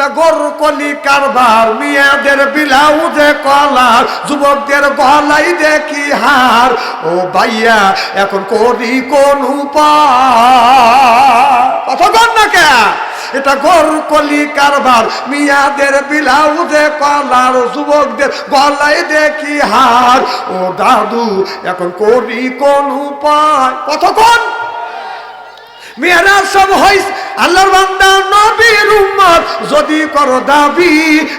এটা গোর কলি কারবার, মিয়াদের বিলাউজে কলার, যুবকদের গলাই দেখি হার। ও ভাইয়া, এখন করি কোন কথা কর না কে? এটা গোর কলি কারবার, মিয়াদের বিলাউজে কলার, যুবকদের গলাই দেখি হার। ও দাদু, এখন করি কোন উপায় কতক্ষণ মেয়েরা সব হইস। আল্লাহর বান্দা নবীর উম্মত। যদি করো দাবি,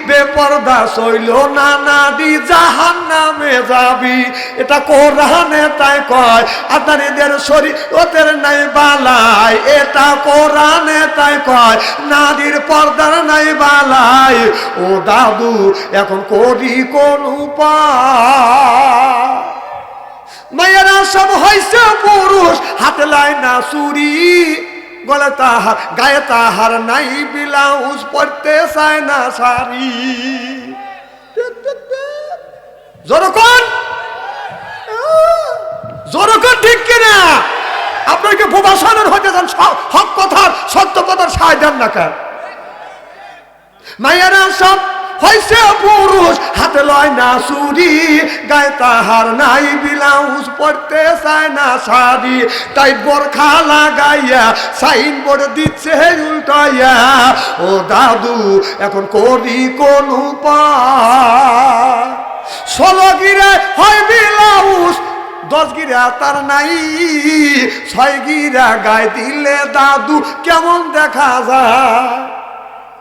বেপরদা সইল না নাদি জাহান নামে যাবি। এটা কোরআনে তাই কয় আতারিদের শরীর ওদের নাই বালাই। এটা কোরআনে তাই কয়, নাদির পর্দার নাই বালাই। ও দাদু, এখন করি কোন উপায়? মায়েরা সব হয়েছে পুরুষ, হাতে লাই না চুরি। গলে তাহার, গায়ে তাহার নাই ব্লাউজ পরতে চায় না শাড়ি। জোরকন জোরকন ঠিক কিনা? আপনাকে প্রবাসনের হতে যান হক কথার, সত্য কথার সায় দেন না কেন? মায়েরা সব হয়েছে পুরুষ, হাতে লয় না চুরি গায়ে তাহার নাই ব্লাউজ পড়তে চায় না শাড়ি। তাই বোরখা লাগাইয়া সাইন বোর্ড দিচ্ছে উল্টাইয়া, ও দাদু, এখন করি কোন উপায় ষোলো গিরে হয় ব্লাউজ, দশ গিরা তার নাই, ছয় গিরা গায়ে দিলে দাদু, কেমন দেখা যায়?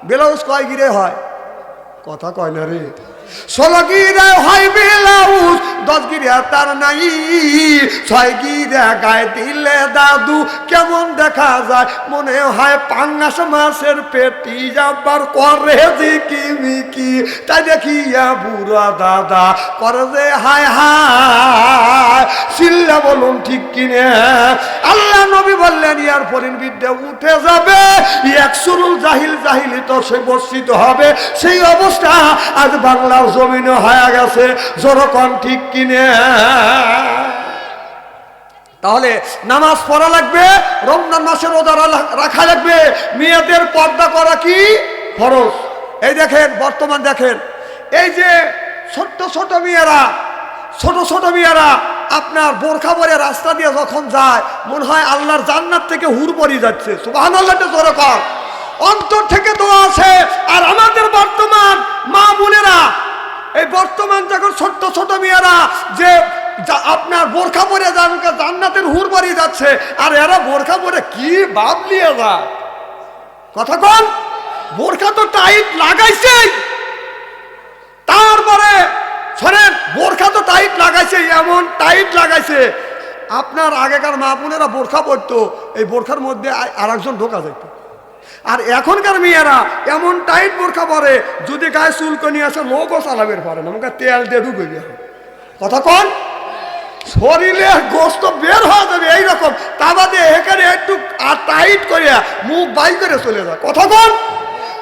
ব্লাউজ কয় গিরে হয়? কথা কয় না রে। ষোলো হয় দশ তার নাই। ছয় গায়ে দিলে দাদু, কেমন দেখা যায়? মনে হয় পাঙ্গাস মাছের পেটি যাবার করে তাই দেখিয়া বুড়া দাদা করে যে হায় হায় বলুন ঠিক কিনে। আল্লাহ নবী বললেন, ইয়ার বিদ্যা উঠে যাবে, এক সুরুল জাহিল জাহিলি তো সে বর্ষিত হবে। সেই অবস্থা আজ বাংলার জমিনে হয়ে গেছে জোরকন ঠিক কিনে। তাহলে নামাজ পড়া লাগবে, রমজান মাসে রোজা রাখা লাগবে। মেয়েদের পর্দা করা কি? ফরজ। এই দেখেন, বর্তমান দেখেন, এই যে ছোট্ট ছোট মেয়েরা, ছোট ছোট মেয়েরা আপনার বোরখা পরে রাস্তা দিয়ে যখন যায়, মনে হয় আল্লাহর জান্নাত থেকে হুর পরি যাচ্ছে। সুবাহান আল্লাহটা জোরে অন্তর থেকে তো আছে। আর আমাদের বর্তমান মা বোনেরা এই বর্তমান যখন ছোট্ট ছোট মেয়েরা যে আপনার বোরখা পরে জান্নাতের হুর বাড়ি যাচ্ছে, আর এরা বোরখা পরে কি ভাব নিয়ে যায়? কথা কন, বোরখা তো টাইট লাগাইছে তারপরে শোনেন, বোরখা তো টাইট লাগাইছে এমন টাইট লাগাইছে। আপনার আগেকার মা বোনেরা বোরখা পরতো, এই বোরখার মধ্যে আর একজন ঢোকা যেত আর এখনকার মেয়েরা এমন টাইট বোরখা পরে যদি গায়ে চুলকে নিয়ে আসে, লোকও চালাবের পারে না। আমাকে তেল দিয়ে ঢুকে গিয়ে কন? শরীরে গোস্ত বের হয়ে যাবে এইরকম। তা বাদে এখানে একটু আর টাইট করিয়া মুখ বাই করে চলে যায়। কথা কন?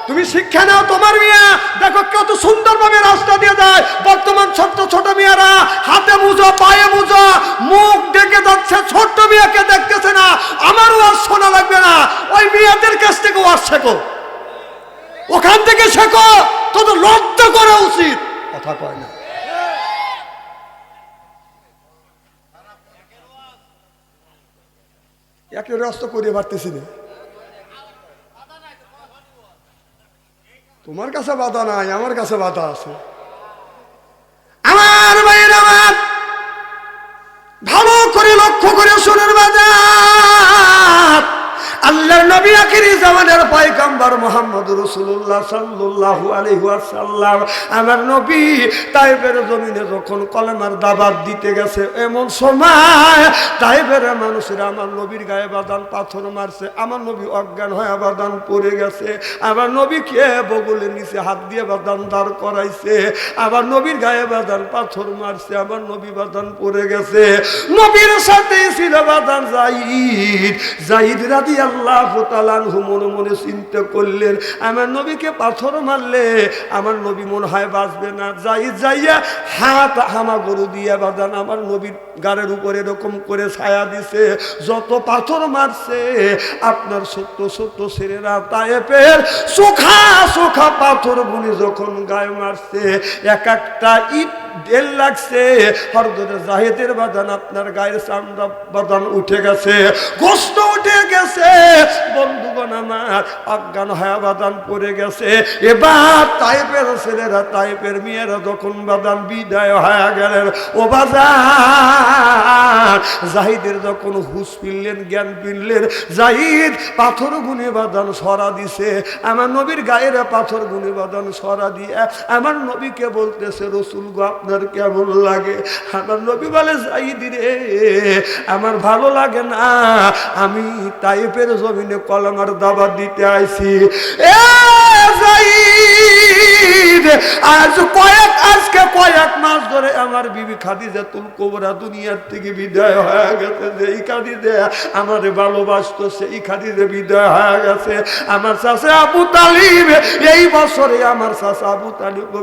তুমি শিক্ষা নাও তোমার মেয়ে। দেখো কত সুন্দরভাবে রাস্তা দিয়ে যায়। বর্তমান ছোট্ট ছোট মেয়েরা, হাতে মুজো, পায়ে মুজো, মুখ ডেকে যাচ্ছে ছোট্ট মেয়েকে দেখতেছে না। আমারও আর শোনা লাগবে না। ওই মেয়েদের কাছ শেখো। ওখান থেকে শেখো তো তো লজ্জা করা উচিত। কথা কয় না। একে রস্ত করে পারতেছি না তোমার কাছে বাধা নাই, আমার কাছে বাধা আছে। আমার ভাইয়ের আমার ভালো করে লক্ষ্য করে শুনের বাজার। আল্লাহর নবী আখিরি জামানের পয়গম্বর মোহাম্মদ রসুল্লাহ সাল্লাল্লাহু আলাইহি ওয়াসাল্লাম। আমার নবী তাইবের জমিনে যখন কলেমার দাবাত দিতে গেছে এমন সময় তাইবের মানুষেরা আমার নবীর গায়ে বাদান পাথর মারছে, আমার নবী অজ্ঞান হয়ে বাদান পড়ে গেছে, আমার নবী কে বগলের নিচে হাত দিয়ে বাদান দাঁড় করাইছে আবার নবীর গায়ে বাদান পাথর মারছে, আমার নবী বাদান পড়ে গেছে। নবীর সাথে ছিল বাদান জাহিদ জাহিদ রাদি আল্লাহ তালানহু মনে মনে চিন্তা করলেন, আমার নবীকে পাথর মারলে আমার নবী মনে হয় বাঁচবে না। যাই যাইয়া হাত হামা গরু দিয়া বাদান আমার নবীর গাড়ের উপরে এরকম করে ছায়া দিছে, যত পাথর মারছে, আপনার ছোট্ট ছোট্ট ছেলেরা তায়েপের সুখা পাথর গুলি যখন গায়ে মারছে, এক একটা ইট লাগছে। জাহেদের বাদান, আপনার গায়ের চামড়া বাদান উঠে গেছে। গোস্ত উঠে গেছে। বন্ধুগণ আমার অজ্ঞান হয়ে বাদান পড়ে গেছে। এবার টাইপের ছেলেরা টাইপের মেয়েরা যখন বাদান বিদায় গেলেন, ও বাজার, জাহিদের যখন হুশ ফিরলেন, জ্ঞান ফিরলেন, জাহিদ পাথর গুনে বাদান সরা দিছে। আমার নবীর গায়ের পাথর গুনে বাদান সরা দিয়ে, আমার নবীকে বলতেছে, রসুল গো আপনার কেমন লাগে? আমার নবী বলে, সাইদি রে, আমার ভালো লাগে না। আমি তাইপের জমিনে কলমার দাবা দিতে আইছি। এ জাহিদ আমার যেই আবু এই বছরে আমার আবু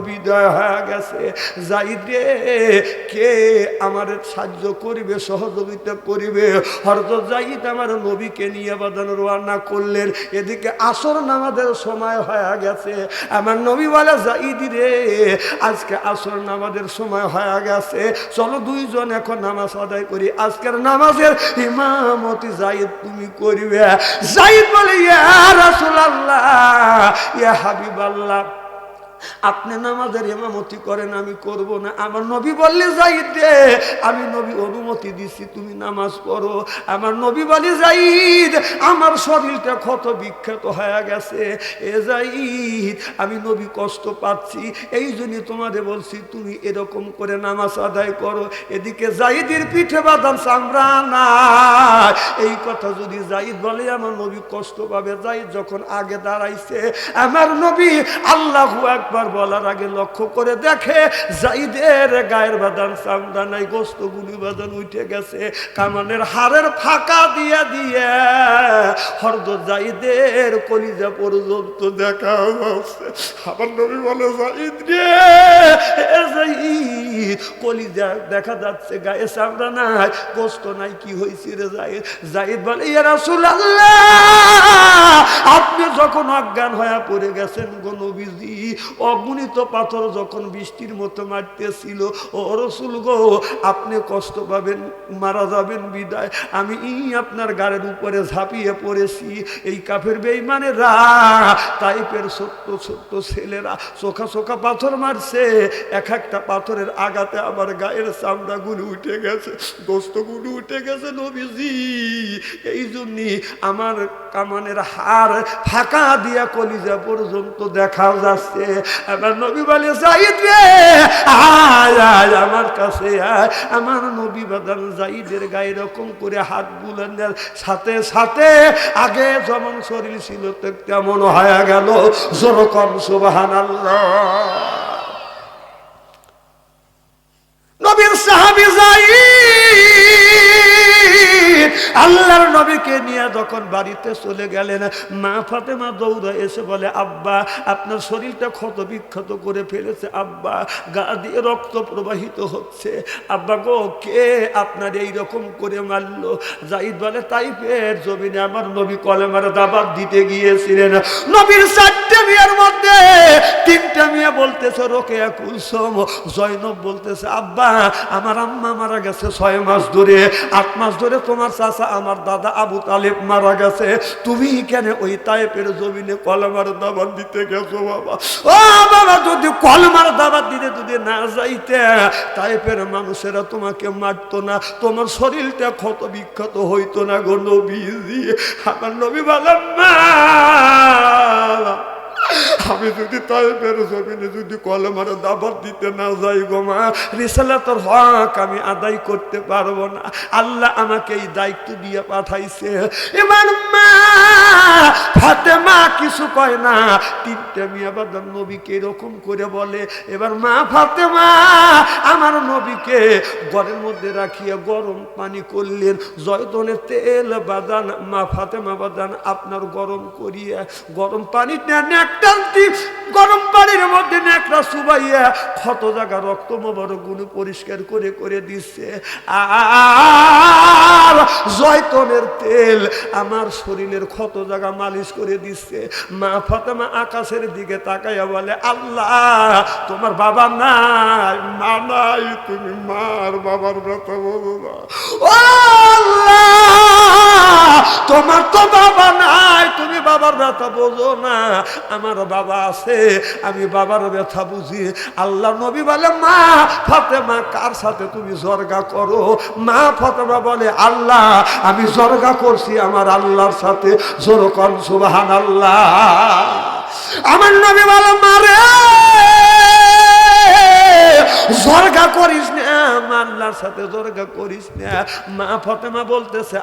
বিদায় হয়ে গেছে। জাহিদ রে, কে আমার সাহায্য করিবে, সহযোগিতা করিবে? হরত জাহিদ আমার নবীকে নিয়ে বাদান রোয়ানা করলেন। এদিকে আসর নামাজের সময় হয়ে গেছে। আমার নবী বলে যাইদি রে। আজকে আসর নামাজের সময় হয়ে গেছে। চলো দুইজন এখন নামাজ আদায় করি। আজকের নামাজের ইমামতি জাইদ তুমি করিবে। জাইদ বলে, ইয়া রাসূলুল্লাহ, ইয়া হাবিবাল্লাহ। আপনি নামাজের ইমামতি করেন, আমি করব না। আমার নবী বললে যাইদ রে। আমি নবী অনুমতি দিছি, তুমি নামাজ পড়ো। আমার নবী বলে যাইদ আমার শরীরটা ক্ষত বিখ্যাত হয়ে গেছে। এ যাইদ আমি নবী কষ্ট পাচ্ছি। এই জন্য তোমাদের বলছি, তুমি এরকম করে নামাজ আদায় করো। এদিকে জাইদের পিঠে বাদাম চামড়া না এই কথা যদি জাইদ বলে, আমার নবী কষ্ট পাবে। জাইদ যখন আগে দাঁড়াইছে, আমার নবী আল্লাহু একবার বলার আগে লক্ষ্য করে দেখে, জাইদের গায়ের বাদান চামড়া নাই গোস্ত গুলি বাদান উঠে গেছে, কামানের হাড়ের ফাঁকা দিয়ে দিয়ে। হরদ জাইদের কলিজা পর্যন্ত দেখা যাচ্ছে। আমার নবী বলে, জাইদ রে জাইদ, কলিজা দেখা যাচ্ছে, গায়ে চামড়া নাই, গোস্ত নাই, কি হয়েছে রে জাইদ? জাইদ বলে, ইয়া রাসূলুল্লাহ, আপনি যখন অজ্ঞান হয়ে পড়ে গেছেন গো নবীজি অগণিত পাথর যখন বৃষ্টির মতো মারতেছিল, ও রসুল গো, আপনি কষ্ট পাবেন, মারা যাবেন বিদায়। আমি আপনার গাড়ির উপরে ঝাঁপিয়ে পড়েছি। এই কাফের বেইমানেরা টাইপের ছোট্ট ছোট্ট ছেলেরা চোখা চোখা পাথর মারছে। এক একটা পাথরের আগাতে আমার গায়ের চামড়াগুলো উঠে গেছে গোস্তগুলো উঠে গেছে নবীজি। এই জন্যই আমার কামানের হার ফাঁকা দিয়া কলিজা পর্যন্ত দেখা যাচ্ছে। আমার নবী বলে জাইদ রে, আয় আমার কাছে আয়। আমার নবী বাদান জাইদের গায়ে এরকম করে হাত বুলানের সাথে সাথে আগে যেমন শরীর ছিল তেমন হয়ে গেল। জোরকম সুবাহান নবীর সাহাবি জাইদ আল্লাহর নবীকে নিয়ে যখন বাড়িতে চলে গেলেন, মা ফাতেমা দৌড়া এসে বলে, আব্বা, আপনার শরীরটা ক্ষত বিক্ষত করে ফেলেছে, আব্বা, গা দিয়ে রক্ত প্রবাহিত হচ্ছে। আব্বা গো, কে আপনার এই রকম করে মারলো? জাইদ বলে তাই ফের জমিনে আমার নবী কলেমার দাবাত দিতে গিয়েছিলেন। নবীর চারটে মেয়ের মধ্যে, তিনটা মেয়ে বলতেছে রোকে কুলসম। জয়নব বলতেছে, আব্বা, আমার আম্মা মারা গেছে ছয় মাস ধরে। আট মাস ধরে তোমার চাচা আমার দাদা আবু তালেব মারা গেছে। তুমি কেন ওই তাইপের জমিনে কলমার দাবাত দিতে গেছো বাবা? ও বাবা, যদি কলমার দাবাত দিতে যদি না যাইতে তাইপের মানুষেরা তোমাকে মারতো না। তোমার শরীরটা ক্ষত বিক্ষত হইতো না গো নবী আমার নবী বলেন না আমি যদি তাই বেরো জমিনে যদি কলমার দাবার দিতে না যাই গো মা রিসালাতর হক আমি আদায় করতে পারব না। আল্লাহ আমাকে এই দায়িত্ব দিয়ে পাঠাইছে। এবার মা, ফাতেমা কিছু কয় না। তিনটে মেয়ে আবার নবীকে এরকম করে বলে, এবার মা ফাতেমা, আমার নবীকে ঘরের মধ্যে রাখিয়া গরম পানি করলেন। জয়তনের তেল বাদান, মা ফাতে ফাতেমা বাদান আপনার গরম করিয়া, গরম পানি নেকটান্তি গরম পানির মধ্যে নেকড়া সুবাইয়া ক্ষত জায়গা রক্ত বড় গুণ পরিষ্কার করে করে দিচ্ছে আর জয়তনের তেল আমার শরীরের ক্ষত জায়গা মালিশ করে দিচ্ছে মা ফতেমা আকাশের দিকে তাকাইয়া বলে, আল্লাহ, তোমার বাবা নাই, মা নাই, তুমি মার বাবার ব্রত বলো না। আল্লাহ! তোমার তো বাবা নাই, তুমি বাবার ব্যথা বোঝো না। আমার বাবা আছে, আমি বাবার ব্যথা বুঝি। আল্লাহ নবী বলে, মা ফাতেমা, কার সাথে তুমি জর্গা করো? মা ফাতেমা বলে, আল্লাহ, আমি জর্গা করছি আমার আল্লাহর সাথে। জোর কন সুবাহান আল্লাহ আমার নবী বলে মারে জর্গা করিস না আল্লাহর সাথে জর্গা করিস না। মা ফতেমা বলতেছে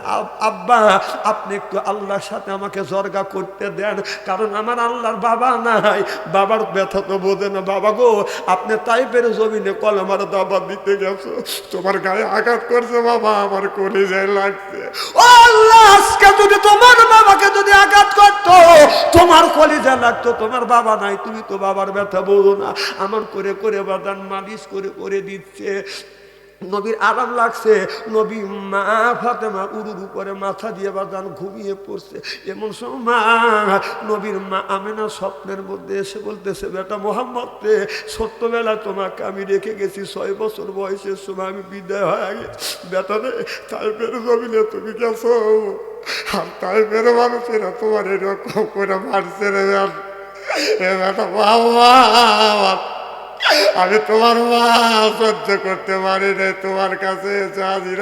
আব্বা, আপনি একটু আল্লাহর সাথে আমাকে জর্গা করতে দেন, কারণ আমার আল্লাহর বাবা নাই। বাবার ব্যথা তো বোঝে না, বাবা গো, আপনি তাই পেরে জমিনে কলমার দাবা দিতে গেছো, তোমার গায়ে আঘাত করছে, বাবা, আমার কলিজায় লাগছে। ও আল্লাহ তোমার বাবাকে যদি আঘাত করতো, তোমার লাগতো, তোমার বাবা নাই, তুমি তো বাবার ব্যথা বোঝো না। আমার করে করে বাদান মালিশ করে করে দিচ্ছে। নবীর আরাম লাগছে। নবী মা ফাতেমা উরুর উপরে মাথা দিয়ে বাদান ঘুমিয়ে পড়ছে। এমন সময় নবীর মা আমেনা স্বপ্নের মধ্যে এসে বলতেছে, বেটা মোহাম্মদ, রে ছোট্টবেলা তোমাকে আমি রেখে গেছি। ছয় বছর বয়সের সময় আমি বিদায় হয়ে গেছি। বেটা রে তাই বেরো জমিনে তুমি গেছো। আর তাই বেরো মানুষেরা তোমার এরকম করে মারছে রে বেটা। বাবা আমি তোমার মা সহ্য করতে পারি না তোমার কাছে হাজির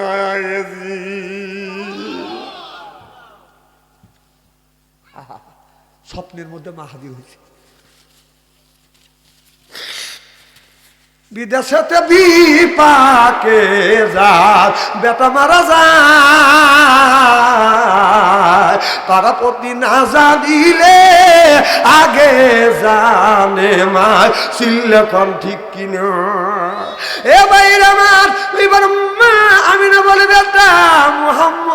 স্বপ্নের মধ্যে মাহাদি হয়েছে। বিদেশেতে বিপাকে যার বেটা মারা যায় প্রতি না জানিলে, আগে জানে মা সিল্লে কন ঠিক কিনা। এ বাইর আমার, এবার মা আমি না বলে, বেটা, মোহাম্মদ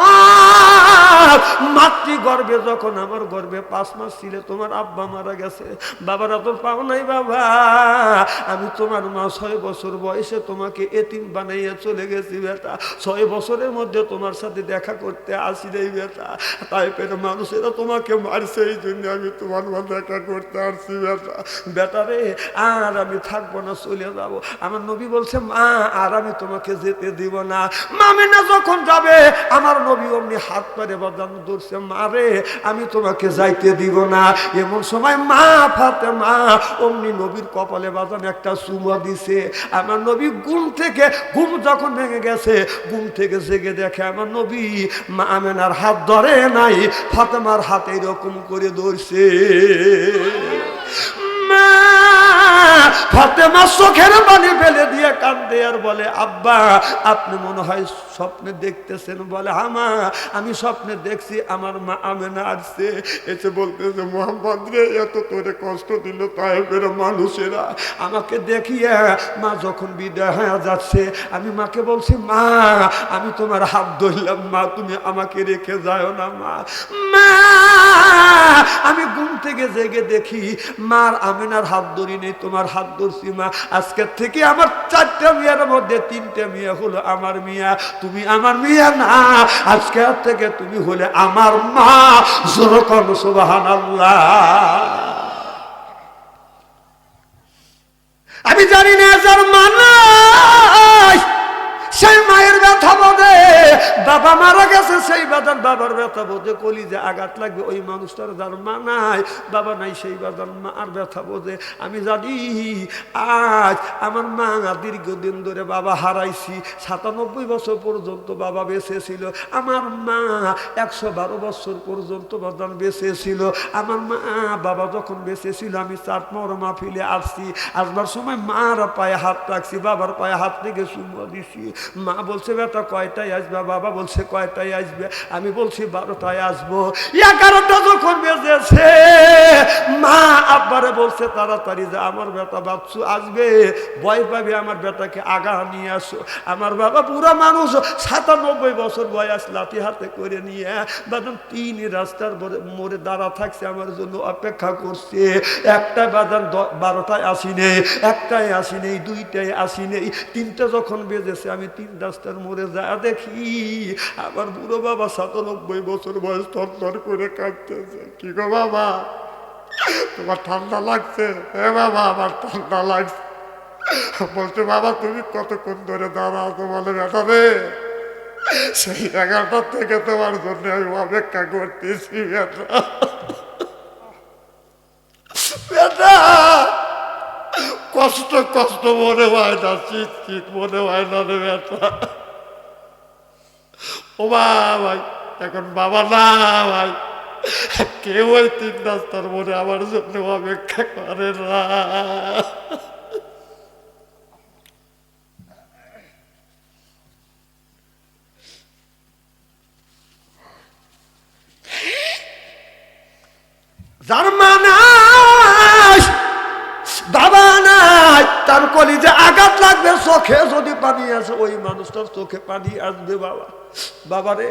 মাতৃ গর্বে যখন আমার গর্বে পাঁচ মাস ছিলে, তোমার আব্বা মারা গেছে। বাবারা তো পাও নাই, বাবা। আমি তোমার মা ছয় বছর বয়সে তোমাকে এতিম বানাইয়া চলে গেছি, বেটা। ছয় বছরের মধ্যে তোমার সাথে দেখা করতে আসি নাই, বেটা। তাই মানুষেরা তোমাকে মারছে, এই জন্য আমি তোমার মা দেখা করতে আসছি, বেটা। বেটা রে, আর আমি থাকব না, চলে যাব। আমার নবী বলছে, মা, আর আমি তোমাকে যেতে দিব না। মামে না যখন যাবে, আমার নবী অমনি হাত পারে বাজানো ধরছে মারে আমি তোমাকে যাইতে দিব না। এমন সময় মা ফাতে মা অমনি নবীর কপালে বাজান একটা চুমা দিছে। আমার নবী গুম থেকে, ঘুম যখন ভেঙে গেছে গুম থেকে জেগে দেখে আমার নবী মা আমেনার হাত ধরে নাই, ফাতেমার হাতে এরকম করে ধরছে। মা ফাতেমা চোখের পানি ফেলে দিয়ে কান্দে আর বলে, আব্বা, আপনি মনে হয় স্বপ্নে দেখতেছেন। বলে আমা আমি স্বপ্নে দেখছি, আমার মা আমেনা আসছে। এসে বলতেছে, মোহাম্মদ রে, এত তোরে কষ্ট দিল মানুষেরা, আমাকে দেখিয়ে মা যখন বিদায় হয়ে যাচ্ছে, আমি মাকে বলছি, মা, আমি তোমার হাত ধরলাম, মা, তুমি আমাকে রেখে যাও না, মা। মা, আমি ঘুম থেকে জেগে দেখি, মার আমেনার হাত ধরি নেই তোমার হাত ধরছি মা। আজকের থেকে আমার চারটা মেয়ের মধ্যে তিনটা মেয়ে হলো আমার মিয়া। তুমি আমার মিয়া না। আজকে থেকে তুমি হলে আমার মা। জোরকম সুবাহান আল্লাহ আমি জানি না যার মানাই সেই মায়ের ব্যথা বোধে। বাবা মারা গেছে, সেই বাজার বাবার ব্যথা বোধে। কলি যে আঘাত লাগবে, ওই মানুষটার যার মা নাই, বাবা নাই, সেই বাজার মা আর ব্যথা বোধে। আমি জানি, আজ আমার মা দীর্ঘদিন ধরে বাবা হারাইছি। সাতানব্বই বছর পর্যন্ত বাবা বেঁচে ছিল। আমার মা একশো বারো বছর পর্যন্ত বাদান বেঁচে ছিল। আমার মা বাবা যখন বেঁচে ছিল, আমি চার মর মাহফিলে আসছি। আসবার সময় মার পায়ে হাত রাখছি, বাবার পায়ে হাত থেকে সুমো দিছি। মা বলছে, বেটা, কয়টায় আসবে? বাবা বলছে, কয়টায় আসবে? আমি বলছি, বারোটায় আসব। এগারোটা যখন বেজেছে, মা আব্বারে বলছে, তাড়াতাড়ি যে, আমার বেটা বাচ্চু আসবে। ভয় পাবে, আমার বেটাকে আগা নিয়ে আসো। আমার বাবা পুরা মানুষ সাতানব্বই বছর বয়স লাঠি হাতে করে নিয়ে বাদাম তিন রাস্তার মোড়ে- দাঁড়া থাকছে, আমার জন্য অপেক্ষা করছে। একটা বাদাম বারোটায় আসি নেই একটাই আসি দুইটায় আসি নেই। তিনটা যখন বেজেছে, আমি তিন রাস্তার মোড়ে যা দেখি, আমার বুড়ো বাবা সাতানব্বই বছর বয়স থর করে কাঁদতেছে। কি গো বাবা? তোমার ঠান্ডা লাগছে? হ্যাঁ বাবা, আমার ঠান্ডা লাগছে। বলছে, বাবা, তুমি কতক্ষণ ধরে দাঁড়াও তো বলে রে? সেই এগারোটার থেকে তোমার জন্য আমি অপেক্ষা করতেছি বেটা। কষ্ট কষ্ট মনে হয় না শীত শীত মনে হয় না রে বেটা। ও ভাই, এখন বাবা না ভাই, কেউ ওই তিন রাস্তার মনে আমার জন্য অপেক্ষা করে না। যার মা তার কলিজে আঘাত লাগবে চোখে যদি পানি আসে, ওই মানুষটার চোখে পানি আসবে বাবা। বাবা রে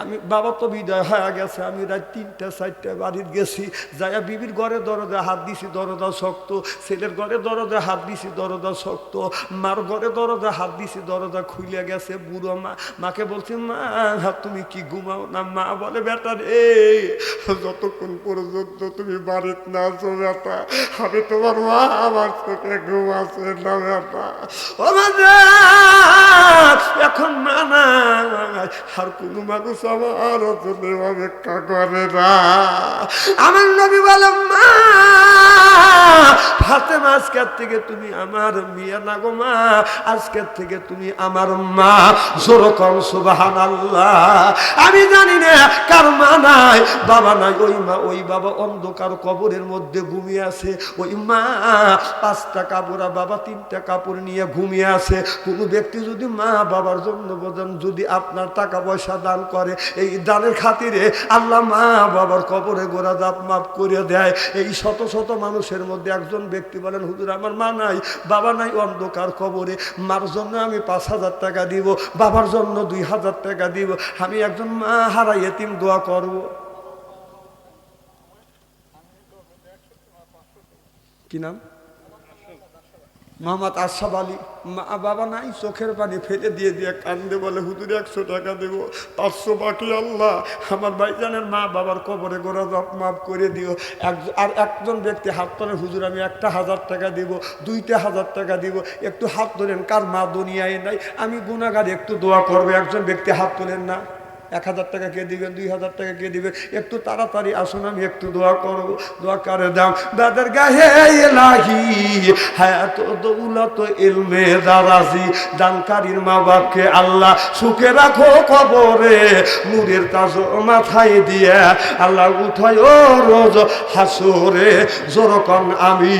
আমি, বাবা তো বিদায় হয়ে গেছে, আমি রাত তিনটা, চারটা বাড়ির গেছি, যাইয়া বিবির ঘরে দরজা, হাত দিছি, দরজা শক্ত, ছেলের ঘরে দরজা, হাত দিছি, দরজা শক্ত, মার ঘরে দরজা, হাত দিছি, দরজা খুলে গেছে, বুড়ো মা, মাকে বলছি, মা, তুমি কি ঘুমাও না? মা বলে, বেটা রে, যতক্ষণ পর্যন্ত তুমি বাড়িতে না আসো, বেটা, আমি তোমার মা, আমার চোখে ঘুমাচ্ছে না, বেটা। এখন নাই আর মানুষ আমার অপেক্ষা করে না। আমার নবী মা ফাতেমা আজকের থেকে তুমি আমার মেয়ে না মা, আজকের থেকে তুমি আমার মা। জোরকম সুবাহান আল্লাহ আমি জানি না কার মা নাই, বাবা নাই, ওই মা, ওই বাবা অন্ধকার কবরের মধ্যে ঘুমিয়ে আছে। ওই মা পাঁচটা কাপড়া বাবা তিনটা কাপড় নিয়ে ঘুমিয়ে আছে। কোনো ব্যক্তি যদি মা বাবার জন্য বোঝেন, যদি আপনার টাকা পয়সা দান করে, এই দানের খাতিরে আল্লাহ মা বাবার কবরে গোড়া দাপ মাপ করে দেয়। এই শত শত মানুষের মধ্যে একজন ব্যক্তি বলেন, হুজুর, আমার মা নাই, বাবা নাই অন্ধকার কবরে, মার জন্য আমি পাঁচ হাজার টাকা দিব, বাবার জন্য দুই হাজার টাকা দিব, আমি একজন মা হারাই, এতিম দোয়া করব। কি নাম? মোহাম্মদ আশরাফ আলী, মা, বাবা নাই, চোখের পানি ফেলে দিয়ে দিয়ে কান্দে বলে, হুজুর, একশো টাকা দেবো, পাঁচশো বাকি, আল্লাহ। আমার ভাইজানের মা বাবার কবরে গোড়া মাফ করে দিও। এক- আর একজন ব্যক্তি হাত তোলেন হুজুর, আমি একটা হাজার টাকা দিব, দুইটা হাজার টাকা দিব, একটু হাত তোলেন, কার মা দুনিয়ায় নাই, আমি গুণাগার একটু দোয়া করব। একজন ব্যক্তি হাত তোলেন না। এক হাজার টাকা কে দিবেন দুই হাজার টাকা কে দিবেন একটু তাড়াতাড়ি আসুন আমি একটু দোয়া করব দোয়া করে দাম দাদার গায়ে এলাহি, হায়াত দৌলত ইলমে দারাজি। দানকারীর মা বাপকে আল্লাহ সুখে রাখো কবরে। নূরের তাজ মাথায় দিয়ে আল্লাহ উঠায় ও রোজ হাসরে। জোরকম আমি,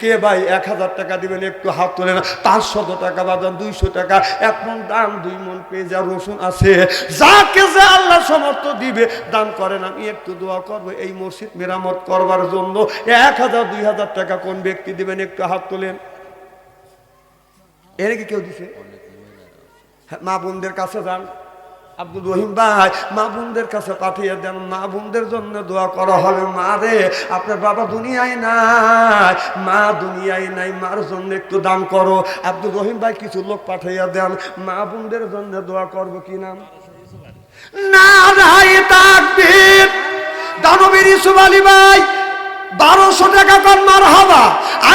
কে ভাই এক হাজার টাকা দিবেন, একটু হাত তোলেন। পাঁচশত টাকা বাদান দুইশো টাকা। এক দান, দুই মন পেঁজা, রসুন আছে। যাকে যে আল্লাহ সমর্থ দিবে দান করেন আমি একটু দোয়া করব এই মসজিদ মেরামত করবার জন্য এক হাজার দুই হাজার টাকা কোন ব্যক্তি দিবেন? একটু হাত তোলেন। এর কি কেউ দিছে? হ্যাঁ, মা বোনদের কাছে যান। আব্দুল রহিম ভাই মা বোনদের কাছে পাঠিয়ে দেন। মা বোনদের জন্য দোয়া করা হবে। মা রে আপনার বাবা দুনিয়ায় নাই মা দুনিয়ায় নাই মার জন্য একটু দান করো। আব্দুল রহিম ভাই কিছু লোক পাঠিয়ে দেন। মা বোনদের জন্য দোয়া করব কি নাম? না রায় তাকবীর। দানবীর ইসুফ আলী ভাই বারোশো টাকা কর মার হবা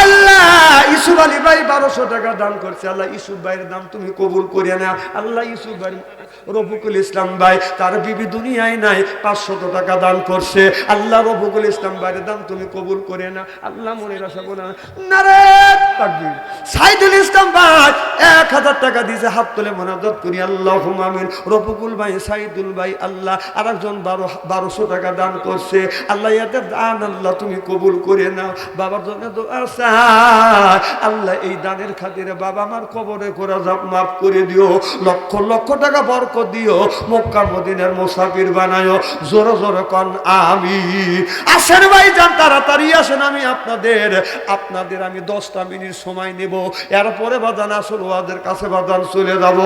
আল্লাহ, ইসুফ আলী ভাই বারোশো টাকা দান করছে। আল্লাহ, ইসুফ ভাইয়ের দাম তুমি কবুল করে না আল্লাহ, ইসুফ ভাই রফিকুল ইসলাম ভাই, তার বিবি দুনিয়ায় নাই, পাঁচশত টাকা দান করছে। আল্লাহ, রফিকুল ইসলাম ভাইয়ের দাম তুমি কবুল করে না আল্লাহ মনে বলে না সাইদুল ইসলাম ভাই, এক হাজার টাকা দিয়েছে, হাত তুলে মনাদত করি। আল্লাহ আমিন। রফিকুল ভাই, সাইদুল ভাই, আল্লাহ আর একজন বারো বারোশো টাকা দান করছে। আল্লাহ ইয়াতে দান আল্লাহ তুমি কবুল করে নাও। বাবার জন্য। আল্লাহ এই দানের খাতিরে বাবা আমার কবরে করে মাফ করে দিও। লক্ষ লক্ষ টাকা বরকত দিও। মক্কা, মদিনের মুসাফির বানায়ো। জোরে জোরে কন আমি আসেন ভাই যান তাড়াতাড়ি আসেন, আমি আপনাদের আপনাদের আমি দশটা মিনিট সময় নেব। এরপরে বাজান আসল ওয়াদের কাছে বাজান চলে যাব।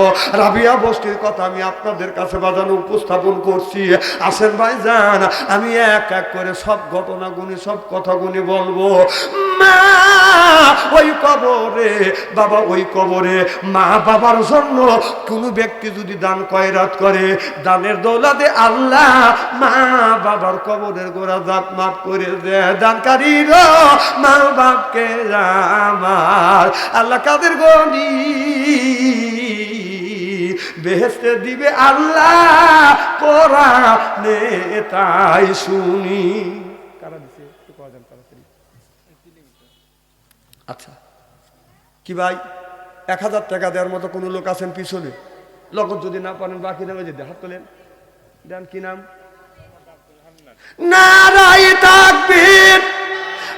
রাবিয়া বস্তির কথা আমি আপনাদের কাছে বাজান উপস্থাপন করছি। আসেন ভাই যান আমি এক এক করে সব ঘটনা গুনি সব কথা গুনি বলব, মা, ওই কবরে, বাবা ওই কবরে, মা বাবার জন্য কোনো ব্যক্তি যদি দান কয়রাত করে, দানের দৌলাতে আল্লাহ মা বাবার কবরের গোড়া জাত মাফ করে দেয়। দানকারীর মা বাপকে আমার, আল্লাহ কাদের গনি? বেহেস্তে দিবে আল্লাহ কোরআনে তাই শুনি। আচ্ছা। কি ভাই? এক হাজার টাকা দেওয়ার মতো কোনো লোক আছেন পিছনে? লগত যদি না পারেন বাকি নামে যদি হাত তোলেন। দেন কি নাম? নারায় তাকবীর!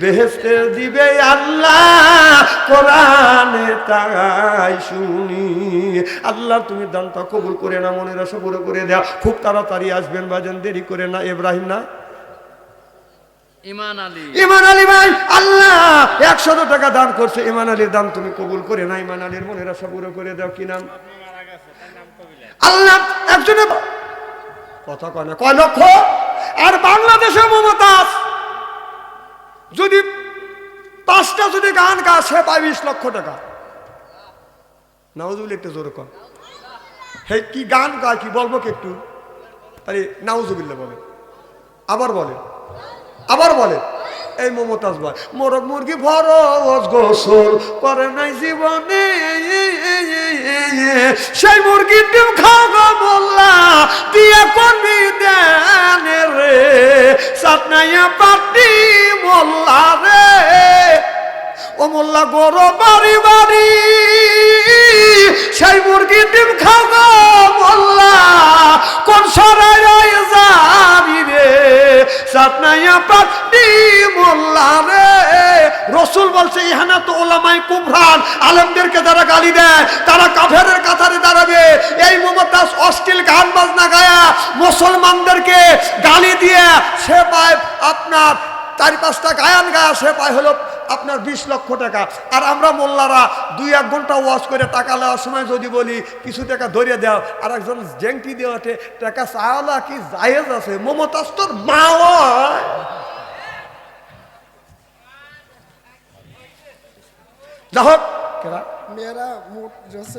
বেহেস্তে দিবে আল্লাহ কোরআনে তাই শুনি। আল্লাহ তুমি দানটা কবুল করে না মনে রস পুরো করে দেও। খুব তাড়াতাড়ি আসবেন বাজন দেরি করে না। ইব্রাহিম না? ইমান আলী। ইমান আলী ভাই আল্লাহ একশত টাকা দান করছে। ইমান আলীর দান তুমি কবুল করে না ইমান আলীর পুরো করে দাও। কি নাম? আল্লাহ একজনে কথা কয় না কয় লক্ষ? আর বাংলাদেশে মমতাজ। যদি পাঁচটা যদি গান গা, সে পায় বিশ লক্ষ টাকা। নাওজুবিল একটু জোর কর হে, কি গান গায় কি বলব কি একটু? আরে নাওজুবিল্লা বলে আবার বলে আবার বলে এই মমতাজ ভাই, মোরগ মুরগি ফরজ গোসল করে নাই জীবনে। সেই মুরগির ডিম খাও বললা দিয়া করবি দেন রে। সাতনাইয়া পাটি মোল্লা রে। ও মোল্লা গরো বাড়ি বাড়ি। সেই মুরগির ডিম খাও মোল্লা। কোন সরাই জানি রে? সাতনাইয়া পাটি মোল্লা রে। রসুল বলছে, ইহানা তো ওলামাই কুমরান। আলেমদেরকে যারা গালি দেয়, তারা কাফেরের কাতারে দাঁড়াবে। এই মমতাজ অশ্লীল গান বাজনা গায়া মুসলমানদেরকে গালি দিয়ে সে পায় আপনার চারি পাঁচটা গায়ান গায়া, সে পায় হলো আপনার বিশ লক্ষ টাকা। আর আমরা মোল্লারা দুই এক ঘণ্টা ওয়াশ করে টাকা নেওয়ার সময় যদি বলি কিছু টাকা ধরিয়ে দাও আর একজন জেংটি দেওয়াতে টাকা চাওয়ালা কি জায়েজ আছে? মমতাজ তোর মা হয়। কেরা? মেয়েরা মোট হচ্ছে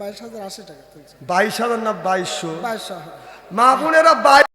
বাইশ হাজার আশি টাকা বাইশ হাজার না বাইশশো? বাইশশো মা বোনেরা বাইশ